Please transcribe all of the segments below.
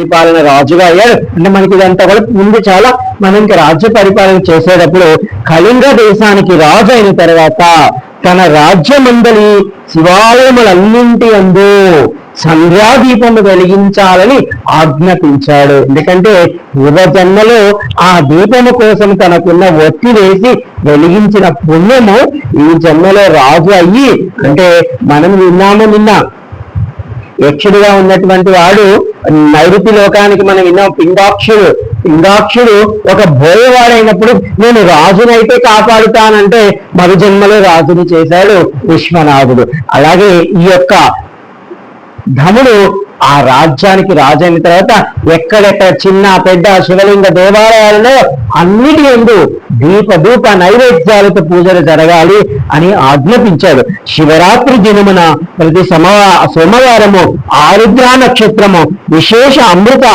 పరిపాలన రాజుగా అయ్యాడు. అంటే మనకి ఇదంతా కూడా ముందు చాలా మనం ఇంకా రాజ్య పరిపాలన చేసేటప్పుడు కళింగ దేశానికి రాజు అయిన తర్వాత తన రాజ్యమందలి శివాలయములన్నింటి అందు సంధ్యాదీపము వెలిగించాలని ఆజ్ఞాపించాడు. ఎందుకంటే యువజన్మలో ఆ దీపము కోసం తనకున్న ఒత్తి వేసి వెలిగించిన పుణ్యము ఈ జన్మలో రాజు అయ్యి అంటే మనం విన్నాము నిన్న యక్షుడిగా ఉన్నటువంటి వాడు నైరుతి లోకానికి మనం విన్నాం పిండాక్షుడు. పిండాక్షుడు ఒక బోయవాడైనప్పుడు నేను రాజునైతే కాపాడుతానంటే మరు జన్మలో రాజుని చేశాడు విశ్వనాథుడు. అలాగే ఈ యొక్క ధముడు ఆ రాజ్యానికి రాజు అయిన తర్వాత ఎక్కడెక్కడ చిన్న పెద్ద శివలింగ దేవాలయాలలో అన్నిటి ఎందు దీప ధూప నైవేద్యాలతో పూజలు జరగాలి అని ఆజ్ఞాపించాడు. శివరాత్రి దినమున ప్రతి సమవా సోమవారము ఆరుద్ర నక్షత్రము విశేష అమృత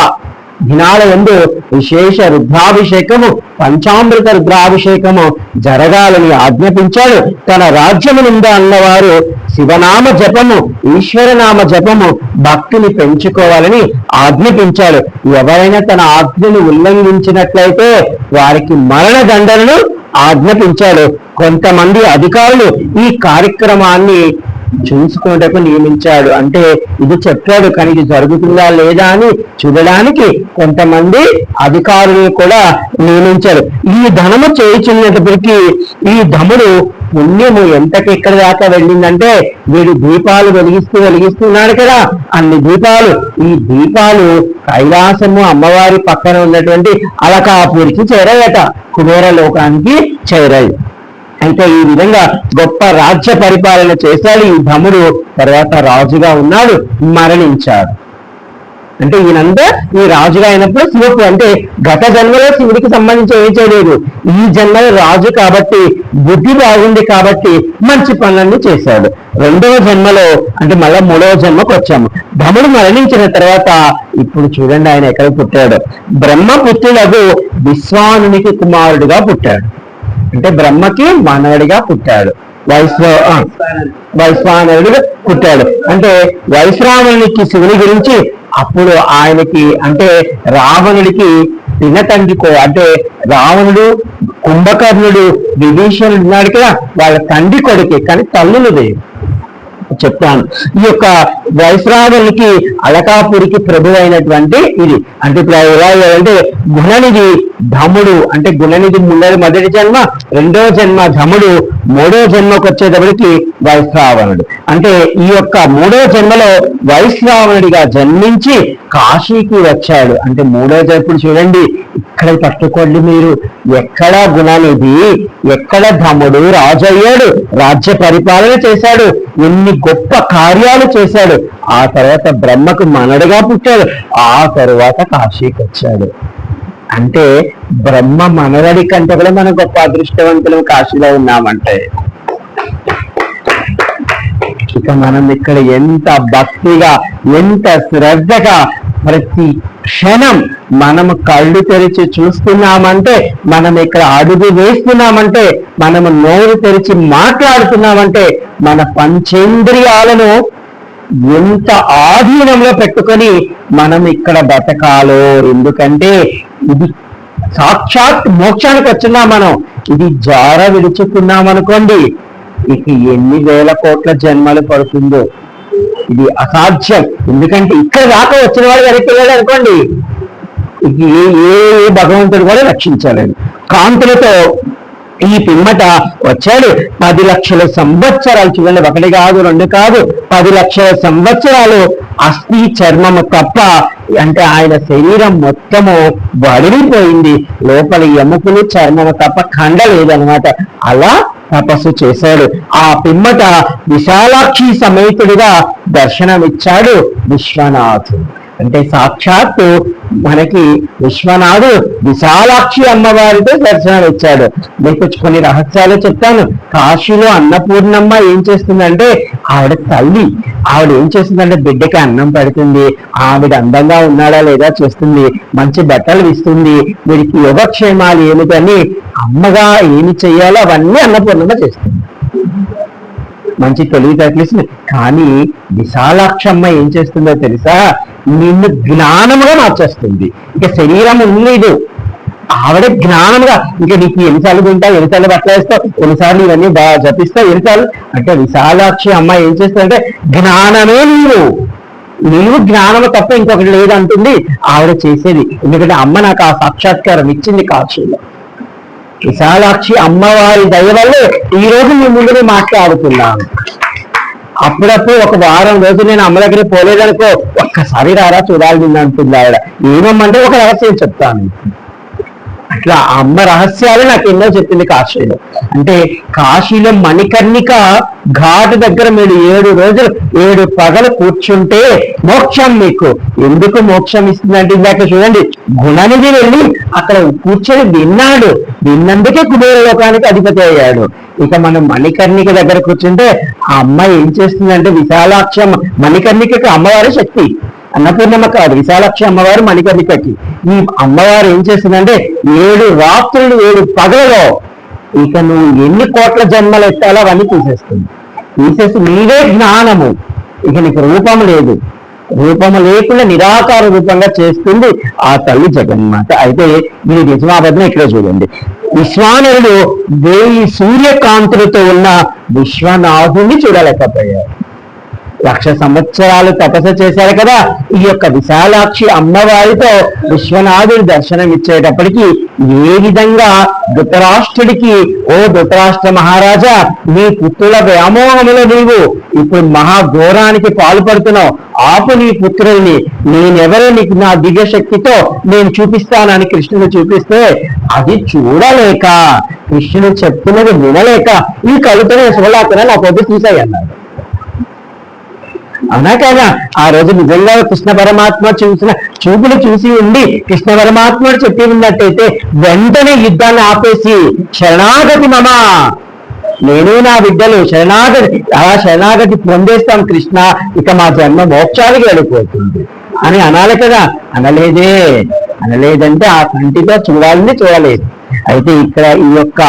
దినాల ఎందు విశేష రుద్రాభిషేకము పంచామృత రుద్రాభిషేకము జరగాలని ఆజ్ఞాపించాడు. తన రాజ్యమునుందా అన్నవారు శివనామ జపము ఈశ్వరనామ జపము భక్తిని పెంచుకోవాలని ఆజ్ఞాపించాడు. ఎవరైనా తన ఆజ్ఞను ఉల్లంఘించినట్లయితే వారికి మరణ దండలను ఆజ్ఞాపించాడు. కొంతమంది అధికారులు ఈ కార్యక్రమాన్ని చూసుకున్నటకు నియమించాడు. అంటే ఇది చెప్పాడు కానీ ఇది జరుగుతుందా లేదా అని చూడడానికి కొంతమంది అధికారులు కూడా నియమించారు. ఈ ధనము చేయుచున్నప్పటికీ ఈ ధముడు పుణ్యము ఎంతకి ఇక్కడ దాకా వెళ్ళిందంటే వీడు దీపాలు వెలిగిస్తూ వెలిగిస్తున్నాడు కదా. అన్ని దీపాలు ఈ దీపాలు కైలాసము అమ్మవారి పక్కన ఉన్నటువంటి అలకాపూరికి చేరాయట కుబేర లోకానికి చేరాయి. అయితే ఈ విధంగా గొప్ప రాజ్య పరిపాలన చేశాడు ఈ భముడు తర్వాత రాజుగా ఉన్నాడు మరణించాడు. అంటే ఈయనంతా ఈ రాజుగా అయినప్పుడు శివుడు అంటే గత జన్మలో శివుడికి సంబంధించి ఏం చేయలేదు. ఈ జన్మలో రాజు కాబట్టి బుద్ధి బాగుంది కాబట్టి మంచి పనులన్నీ చేశాడు. రెండవ జన్మలో అంటే మళ్ళా మూడవ జన్మకు వచ్చాము ధముడు మరణించిన తర్వాత ఇప్పుడు చూడండి ఆయన ఎక్కడ పుట్టాడు. బ్రహ్మపుత్రులకు విశ్వానునికి కుమారుడిగా పుట్టాడు. అంటే బ్రహ్మకి మానవుడిగా పుట్టాడు. వైశ్వ వైశ్వానరుడిగా పుట్టాడు. అంటే వైశ్రావణునికి శివుని గురించి అప్పుడు ఆయనకి అంటే రావణుడికి పినతండ్రి కో అంటే రావణుడు కుంభకర్ణుడు విభీషణుడు ఉన్నాడు కదా వాళ్ళ తండ్రి కొడుకే కానీ తల్లులది. చెప్తాను. ఈ యొక్క వైశ్రావణికి అలకాపురికి ప్రభు అయినటువంటి ఇది. అంటే ఇప్పుడు ఎలా అంటే గుణనిధి ధముడు అంటే గుణనిధి ముందరి మొదటి జన్మ రెండో జన్మ ధముడు మూడో జన్మకు వచ్చేటప్పటికి వైశ్రావణుడు అంటే ఈ యొక్క మూడో జన్మలో వైశ్రావణుడిగా జన్మించి కాశీకి వచ్చాడు. అంటే మూడో జన్మ చూడండి ఇక్కడ పట్టుకోండి మీరు. ఎక్కడ గుణనిధి ఎక్కడ ధముడు రాజయ్యాడు రాజ్య పరిపాలన చేశాడు ఎన్ని గొప్ప కార్యాలు చేశాడు. ఆ తర్వాత బ్రహ్మకు మనడుగా పుట్టాడు. ఆ తరువాత కాశీకి వచ్చాడు. అంటే బ్రహ్మ మనవడి కంటే కూడా మనం గొప్ప అదృష్టవంతులం కాశీలో ఉన్నామంటే. ఇక మనం ఇక్కడ ఎంత భక్తిగా ఎంత శ్రద్ధగా ప్రతి క్షణం మనము కళ్ళు తెరిచి చూస్తున్నామంటే మనం ఇక్కడ అడుగు వేస్తున్నామంటే మనము నోరు తెరిచి మాట్లాడుతున్నామంటే మన పంచేంద్రియాలను ఎంత ఆధీనంలో పెట్టుకొని మనం ఇక్కడ బతకాలో? ఎందుకంటే ఇది సాక్షాత్ మోక్షానికి వచ్చినాం మనం. ఇది జార విడుచుకున్నాం అనుకోండి ఇక ఎన్ని వేల కోట్ల జన్మలు పడుతుందో. ఇది అసాధ్యం. ఎందుకంటే ఇక్కడ దాకా వచ్చిన వాడు వెనక్కి వెళ్ళాడు అనుకోండి ఇది ఏ ఏ భగవంతుడు కూడా రక్షించలేడు కాంతులతో ఈ పిమ్మట వచ్చాడు. పది లక్షల సంవత్సరాలు చూడండి ఒకటి కాదు రెండు కాదు. పది లక్షల సంవత్సరాలు అస్థి చర్మము తప్ప అంటే ఆయన శరీరం మొత్తము వడిలిపోయింది. లోపల ఎముకలు చర్మము తప్ప కండ లేదనమాట. అలా తపస్సు చేశాడు. ఆ పిమ్మట విశాలాక్షి సమేతుడిగా దర్శనమిచ్చాడు విశ్వనాథుడు. అంటే సాక్షాత్తు మనకి విశ్వనాథు విశాలాక్షి అమ్మవారితో దర్శనాలు ఇచ్చాడు. మీకు కొన్ని రహస్యాలు చెప్తాను. కాశీలో అన్నపూర్ణమ్మ ఏం చేస్తుందంటే ఆవిడ తల్లి ఆవిడ ఏం చేస్తుందంటే బిడ్డకి అన్నం పెడుతుంది. ఆవిడ అందంగా ఉన్నాడా లేదా చూస్తుంది. మంచి బట్టలు ఇస్తుంది వీరికి యోగక్షేమాలు ఏమిటని అమ్మగా ఏమి చెయ్యాలో అవన్నీ అన్నపూర్ణమ్మ చేస్తుంది. మంచి తెలివితేటలు ఇస్తుంది. కానీ విశాలాక్షమ్మ ఏం చేస్తుందో తెలుసా? నిన్ను జ్ఞానముగా మార్చేస్తుంది. ఇక శరీరం లేదు ఆవిడ జ్ఞానంగా ఇంకా నీకు ఎన్నిసార్లు తింటావు ఎన్నిసార్లు పట్టేస్తావు కొన్నిసార్లు ఇవన్నీ బాగా జపిస్తావు ఎన్నిసార్లు? అంటే విశాలాక్షి అమ్మ ఏం చేస్తుందంటే జ్ఞానమే నీవు. నీవు జ్ఞానము తప్ప ఇంకొకటి లేదంటుంది ఆవిడ చేసేది. ఎందుకంటే అమ్మ నాకు ఆ సాక్షాత్కారం ఇచ్చింది కాశీలో. విశాలాక్షి అమ్మవారి దయ వల్లే ఈ రోజు మీ ముందునే మాట్లాడుతున్నాను. అప్పుడప్పుడు ఒక వారం రోజులు నేను అమ్మ దగ్గర పోలేదనుకో ఒక్కసారి రారా చూడాలి అంటుంది ఆవిడ. ఏమమ్మంటే ఒక రహస్యం చెప్తాను. అట్లా అమ్మ రహస్యాలు నాకు ఎన్నో చెప్పింది కాశీలో. అంటే కాశీలో మణికర్ణిక ఘాటు దగ్గర మీరు ఏడు రోజులు ఏడు పగలు కూర్చుంటే మోక్షం మీకు. ఎందుకు మోక్షం ఇస్తుందంటే ఇందాక చూడండి గుణనిధి వెళ్ళి అక్కడ కూర్చొని విన్నాడు. విన్నందుకే కుబేర లోకానికి అధిపతి అయ్యాడు. ఇక మనం మణికర్ణిక దగ్గర కూర్చుంటే ఆ ఏం చేస్తుందంటే విశాలాక్ష మణికర్ణికకి అమ్మవారి శక్తి. అన్నపూర్ణమ్మ కాదు విశాలాక్షి అమ్మవారు మణికర్ణికకి. ఈ అమ్మవారు ఏం చేస్తుందంటే ఏడు రాత్రులు ఏడు పగలలో ఇక నువ్వు ఎన్ని కోట్ల జన్మలు ఎత్తాలో అవన్నీ తీసేస్తుంది. తీసేసి నీవే జ్ఞానము. ఇక నీకు రూపం లేదు. రూపము లేకుండా నిరాకార రూపంగా చేస్తుంది ఆ తల్లి జగన్మాత. అయితే మీరు నిజమాబద్ధం ఇక్కడ చూడండి. విశ్వానరుడు వేయి సూర్యకాంతులతో ఉన్న విశ్వనాథుని చూడలేకపోయారు. లక్ష సంవత్సరాలు తపస్సు చేశారు కదా. ఈ యొక్క విశాలాక్షి అమ్మవారితో విశ్వనాథుడు దర్శనం ఇచ్చేటప్పటికి ఏ విధంగా ధృతరాష్ట్రుడికి ఓ ధృతరాష్ట్ర మహారాజా నీ పుత్రుల వ్యామోహములో నీవు ఇప్పుడు మహాఘోరానికి పాల్పడుతున్నావు. ఆపు నీ పుత్రుల్ని. నేనెవరో నీకు నా దివ్య శక్తితో నేను చూపిస్తానని కృష్ణుడు చూపిస్తే అది చూడలేక కృష్ణుడు చెప్తున్నది వినలేక ఈ కలుతనే శివలాతన నా పొద్దు తీసాయి అన్నాడు. అవునా కదా? ఆ రోజు నిజంగా కృష్ణ పరమాత్మ చూసిన చూపులు చూసి ఉండి కృష్ణ పరమాత్ముడు చెప్పి ఉన్నట్టయితే వెంటనే యుద్ధాన్ని ఆపేసి శరణాగతి మమ. నేను నా బిడ్డలు శరణాగతి ఆ శరణాగతి పొందేస్తాం కృష్ణ ఇక మా జన్మ మోక్షాలకి వెళ్ళిపోతుంది. అని అనాలి కదా? అనలేదే. అనలేదంటే ఆ కంటితో చూడాలని చూడలేదు. అయితే ఇక్కడ ఈ యొక్క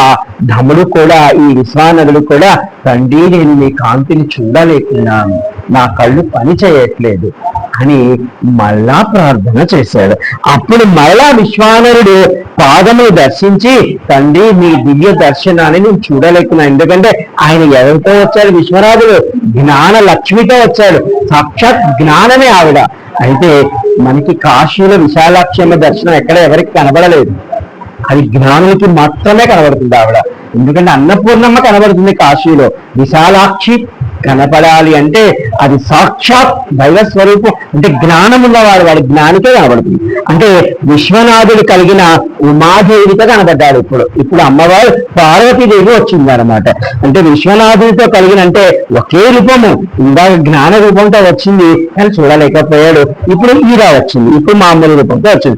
ధముడు కూడా ఈ విశ్వానదుడు కూడా తండ్రి నేను మీ కాంతిని చూడలేకున్నాను. నా కళ్ళు పని చేయట్లేదు. అని మళ్ళా ప్రార్థన చేశాడు. అప్పుడు మళ్ళా విశ్వానరుడు పాదములు దర్శించి తండ్రి మీ దివ్య దర్శనాన్ని నేను చూడలేకున్నాను ఎందుకంటే ఆయన ఎవరితో వచ్చాడు? విశ్వరాజుడు జ్ఞాన లక్ష్మితో వచ్చాడు. సాక్షాత్ జ్ఞానమే ఆవిడ. అయితే మనకి కాశీలో విశాలాక్షమ్మ దర్శనం ఎక్కడ ఎవరికి కనబడలేదు. అది జ్ఞానులకి మాత్రమే కనబడుతుంది ఆవిడ. ఎందుకంటే అన్నపూర్ణమ్మ కనబడుతుంది కాశీలో. విశాలాక్షి కనపడాలి అంటే అది సాక్షాత్ దైవ స్వరూపం అంటే జ్ఞానం ఉన్నవాడు వాడి జ్ఞానికే కనబడుతుంది. అంటే విశ్వనాథుడు కలిగిన ఉమాదేవితో కనబడ్డాడు ఇప్పుడు. ఇప్పుడు అమ్మవారు పార్వతీదేవి వచ్చింది అనమాట అంటే విశ్వనాథుడితో కలిగిన అంటే ఒకే రూపము ఇందాక జ్ఞాన రూపంతో వచ్చింది కానీ చూడలేకపోయాడు. ఇప్పుడు ఈరా వచ్చింది ఇప్పుడు మామూలు రూపంతో వచ్చింది.